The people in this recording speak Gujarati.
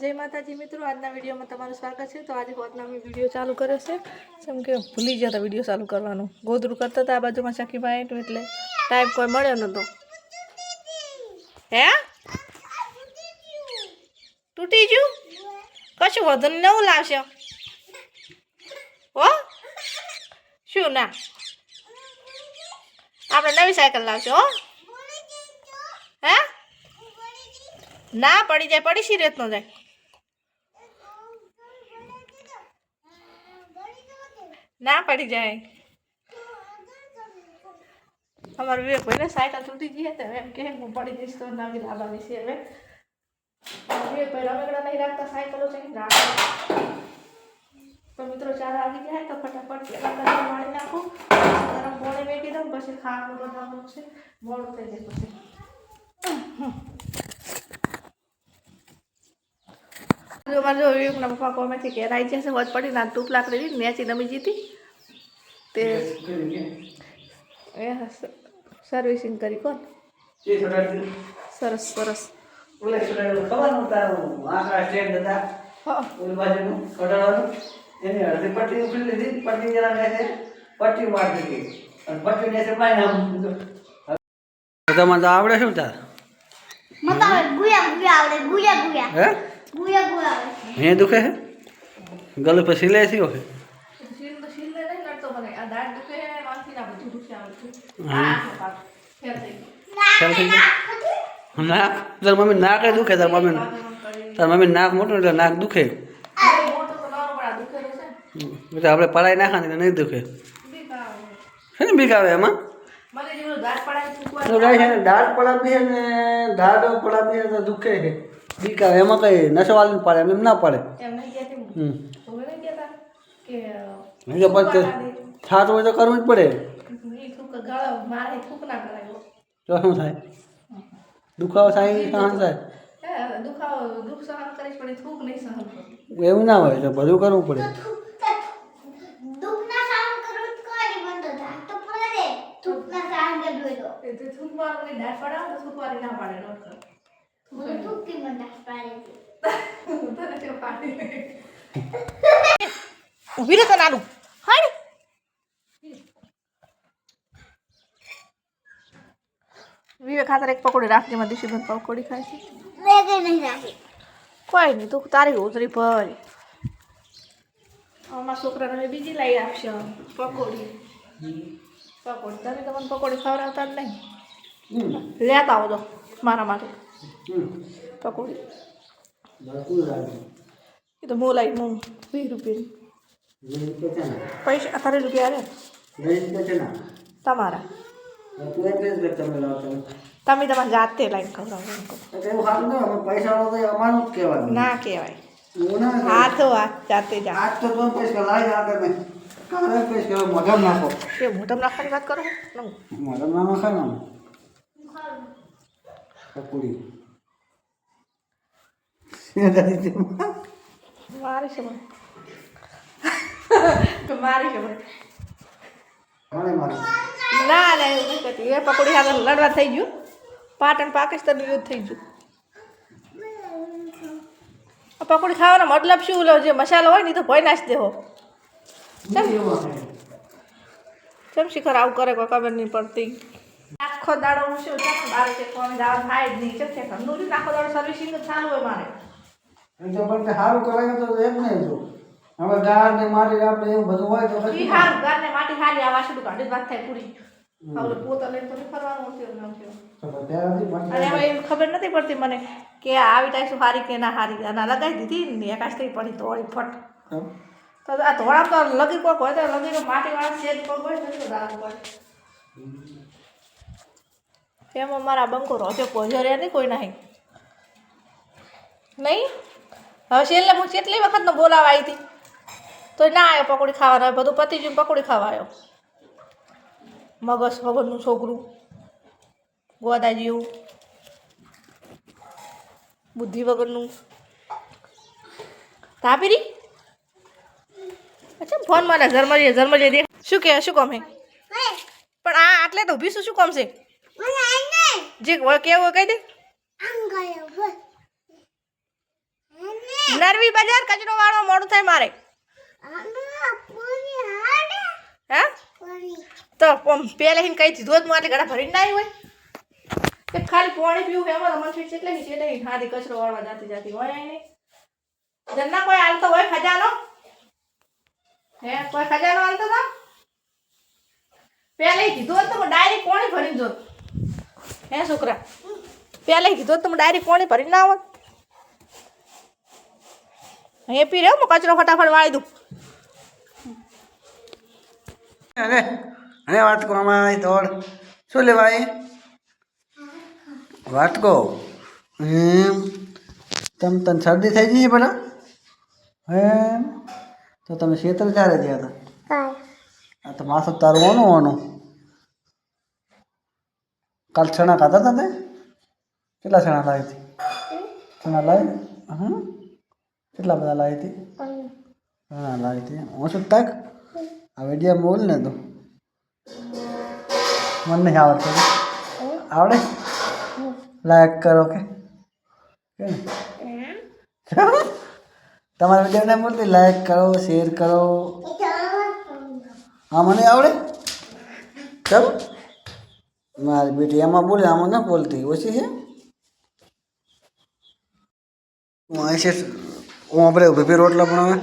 જય માતાજી મિત્રો, આજના વિડીયોમાં તમારું સ્વાગત છે. તો આજે હોતના અમે વીડિયો ચાલુ કર્યો છે. જેમ કે ભૂલી ગયા હતા વીડિયો ચાલુ કરવાનું. ગોદરું કરતા હતા આ બાજુમાં સખીભાઈ એટલું એટલે ટાઈમ કોઈ મળ્યો નહોતો. હે? તૂટી ગયું? કશું વધુ નવું લાવશે? હો? શું ના? આપણે નવી સાયકલ લાવશે, હો? હે? ના, પડી જાય પડી સી રીતનો જાય. ના પડી જાય. અમારે વિવેકભાઈને સાયકલ તૂટી ગઈ હતી એમ કે હું પડી જઈશ તો નવી લાવવાની છે હવે. વિવેકભાઈ રમકડા નહીં રાખતા, સાયકલો છે, રાખે. તો મિત્રો ચાર આવી ગયા તો ફટાફટ વાળી નાખું. ગરમ પોણે મેકી દઉં પછી ખાવાનું બનાવવાનું છે. મોડું થઈ જાય પછી. જો મારે જો કે પપ્પા કોમે છે કે રાઈ જશે હોજ પડી ના ટૂપ લાખ હતી નેચી નમી જીતી. તે એ સર્વિસિંગ કરી કોણ? સરસ સરસ. આવડે શું તાર? હવે ગુયા ગુયા આવડે ગુયા ગુયા. હે? ગુયા ગુયા આવડે હે દુખે હે ગલે પર સિલાઈ થયો ગયો. નાક તાર મમ્મી નાક દુખે તાર મમ્મી તાર મમ્મી નાક મોટું એટલે નાક દુખે. છે. એટલે આપણે પડાઈ નાખવાની એટલે નહીં દુખે. છે ને બીક આવે એમાં દાંત પડાવી છે ને દાઢ પડાવી છે ને દાઢ પડાવી દુખે છે. બીક આવે એમાં કઈ નસવાલીને પડે એમ ના પડે. હમ. પછી થાતું હોય તો કરવું જ પડે. ઈ થૂક ગાળો મારે થૂક ના કરાયો તો શું થાય? દુખાવો થાય સહન થાય? હે દુખાવો દુઃખ સહન કરીશ પણ એ થૂક નહીં સહન કરું. એવું ના હોય તો બધું કરવું પડે. દુઃખના સાઉન્ડ કરું જ કરી મને તો ધાક તો પડે. રે દુઃખના સાઉન્ડ કરવું તો. એ તો થૂક મારવાની દાઢ પડાવો તો થૂક વાળી ના પાડે ડોક્ટર મને દુઃખી મને ધાક પાડે છે તને તે પાડી ઊભી રહે તો નાનું હાય વિવેક ખાતર એક પકોડી રાખજે માં દિશુબેન પકોડી ખાય છે મેં કઈ નહીં રાખી કોઈ નહીં તું તારી ઉતરી ભર અમારા છોકરાને બીજી લાવી આપશે પકોડી પકોડી તમે તમને પકોડી ખવડાવતા જ નહીં લેતા આવજો મારા માટે પકોડી એ તો હું લાવી હું વીસ રૂપિયાની પૈસા અત્યારે રૂપિયા રે તમારા તમે તમારે જાતે લાઈન ખવડાવો એમ કહો. પૈસા અમારું જ કહેવાનું ના કહેવાય એવું ના કહેવાય. હાથો હાથ જાતે જા આજ તો તમે પૈસા લાવી આગળ મેં કાલે પૈસા મોઢામાં નાખો એ મોઢમ રાખવાની વાત કરો નહીં મોઢામાં ના નાખાય ને પકોડી મારી છે મારી છે મને. ના ના એવું એ પકોડી સાથે લડવા થઈ ગયું. પાટણ પાકિસ્તાન યુદ્ધ થઈ ગયું. આ પકોડી ખાવાનો મતલબ શું? લો જે મસાલો હોય ને તો ભય નાશ દેવો. કેમ શિખર આવું કરે કોઈ ખબર નહીં પડતી. આખો દાડો હું શું છે બારે છે કોણ દાળ થાય જ નહીં. છે ઘરનું જ આખો દાડો સર્વિસિંગ ચાલુ હોય મારે. તો પણ સારું કરાય તો એમ નહીં જો. હવે ગાર ને માટી આપણે એવું બધું હોય તો પછી પછી ગાર ને માટી હારી આવા શું કાઢી વાત થાય પૂરી. હવે પોતા લઈને તો ફરવાનું થયું માટી અને હવે ખબર નથી પડતી મને કે આવી ટાઈપ હારી કે ના હારી. આના લગાવી દીધી ને એકાશ થઈ પડી તોડી ફટ. તો આ ધોળા તો લગી કોક હોય તો લગી માટીવાળા શેડ પગ હોય તો શું દાગ એમાં મારા બંકો રોજે પોજો રહ્યા નહીં કોઈ નહીં. નહીં? હવે છેલ્લે હું કેટલી વખતનો બોલાવા આવી હતી? તો ના આવ્યો પકોડી ખાવાનો હવે બધું પતી ગયું પકોડી ખાવા આવ્યો મગજ વગરનું છોકરું ગોદા જેવું બુદ્ધિ વગરનું. તાપીરી? અચ્છા ફોન મને જર્મલી જર્મલી દે શું કહે શું કોમ હે? પણ આ આટલે તો ઊભી શું શું કોમ છે? જે કેવું હોય કહી દે આમ ગયો બસ એને નરવી બજાર કચરો વાળો મોડું થાય મારે. હે? તો પેલે હિન કઈ દીધું હોત હું આટલે ઘડા ભરીને ના આવી હોય. કે ખાલી પાણી પીવું એમાં રમણ ફીટ એટલે નીચે એટલે નહીં હાથી કચરો વાળવા જાતી જાતી હોય નહીં જન્ના કોઈ હાલતો હોય ખજાનો? હે કોઈ ખજાનો હાલતો તો? પહેલે કીધું હતું તો હું ડાયરેક્ટ પાણી ભરીને જો હે છોકરા? પહેલે કીધું હોત તો હું ડાયરેક્ટ પાણી ભરીને ના આવત અહીંયા પી રહ્યો? હું કચરો ફટાફટ વાળી દઉં. અરે અરે વાટકો આમાં આવી તોડ શું લેવાય? વાટકો એમ તમ તને શરદી થઈ ગઈ પેલા? એમ તો તમે શેતર ક્યારે ગયા હતા? આ તો માથું તારું ઓનું ઓનું. કાલ છણા ખાતા હતા તે? કેટલા છણા લાવી હતી? છણા લાવી? હા કેટલા બધા લાવી હતી? હા લાવી હતી શું તાક? આ વીડિયો બોલ ને તું. મને નહીં આવડતું આવડે? લાયક કરો કે? તમારા વિડીયોને બોલતી, લાયક કરો, શેર કરો. હા મને આવડે? ચલ. મારી બેટી એમાં બોલે, આમાં ના બોલતી. ઓછી છે? હું અહીં છે હું આપણે પી રોટલા બનાવે